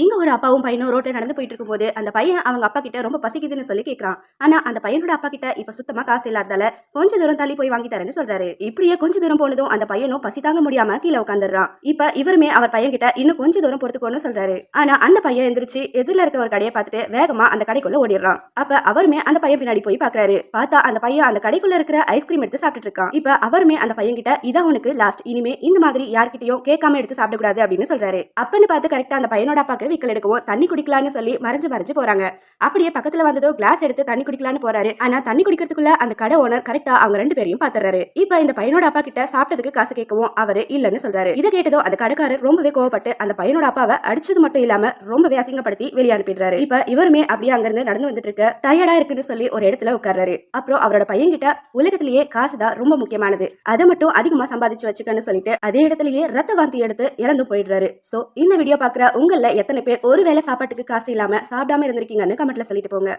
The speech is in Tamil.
இங்கே ஒரு அப்பாவும் பையனும் ரோட்டில் நடந்து போயிட்டு இருக்கும்போது அந்த பையன் அவங்க அப்பா கிட்ட ரொம்ப பசிக்குதுன்னு சொல்லி கேட்குறான் ஆனால் அந்த பையனோட அப்பா கிட்ட இப்போ சுத்தமாக காசு இல்லாததால கொஞ்ச தூரம் தள்ளி போய் வாங்கி தரேன்னு சொல்றாரு. இப்படியே கொஞ்ச தூரம் போனதும் அந்த பையனும் பசி தாங்க முடியாம கீழே உட்காந்துடுறான் இப்போ இவருமே அவர் பையன் கிட்ட இன்னும் கொஞ்ச தூரம் பொறுத்துக்கோன்னு சொல்றாரு. ஆனா அந்த பையன் எந்திரிச்சு எதிரில் இருக்க ஒரு கடையை பார்த்துட்டு வேகமா அந்த கடைக்குள்ள ஓடிடுறான். அப்ப அவருமே அந்த பையன் பின்னாடி போய் பாக்குறாரு. பார்த்தா அந்த பையன் அந்த கடைக்குள்ள இருக்கிற ஐஸ்கிரீம் எடுத்து சாப்பிட்டுட்டு இருக்கான் இப்ப அவருமே அந்த பையன் கிட்ட இதான் உனக்கு லாஸ்ட் இனிமே இந்த மாதிரி யார்கிட்டயும் கேட்காம எடுத்து சாப்பிடக்கூடாது அப்படின்னு சொல்றாரு. அப்பன்னு பார்த்து கரெக்டா அந்த பையனோட அப்பாக்கு விக்கல் எடுக்கவும் தண்ணி குடிக்கலாம்னு சொல்லி மறைஞ்சு மறைஞ்சு போறாங்க. அப்படியே பக்கத்துல வந்ததோ கிளாஸ் எடுத்து தண்ணி குடிக்கலாம்னு போறாரு. ஆனா தண்ணி குடிக்கிறதுக்குள்ள அந்த கடை ஓனர் கரெக்டா அவங்க ரெண்டு பேரையும் பாத்துறாரு. இப்ப இந்த பையனோட அப்பா கிட்ட சாப்பிட்டதுக்கு காசு கேட்கவும் அவரு இல்லன்னு சொல்றாரு. இதை கேட்டதும் அந்த கடைக்காரர் ரொம்பவே கோவப்பட்டு அந்த பையனோட அப்பாவை அடிச்சது மட்டும் இல்லாம ரொம்பவே அசிங்கப்படுத்தி வெளியே அனுப்பிடுறாரு. இப்ப இவருமே அப்படியே அங்கிருந்து நடந்து வந்துட்டு இருக்க டயர்டா இருக்குன்னு சொல்லி ஒரு இடத்துல உட்கார்றாரு. அப்புறம் அவரோட பையன் கிட்ட உலகத்திலேயே காசு தான் ரொம்ப முக்கியமானது. அதை மட்டும் அதிகமா சம்பாதிச்சு வச்சுக்கன்னு சொல்லிட்டு அதே இடத்துலயே ரத்த வாந்தி எடுத்து இறந்து போயிடுறாரு. சோ இந்த வீடியோ பாக்குற உங்கள எத்தனை பேர் ஒருவேளை சாப்பாட்டுக்கு காசு இல்லாம சாப்பிடாம இருந்திருக்கீங்கன்னு கமெண்ட்ல சொல்லிட்டு போங்க.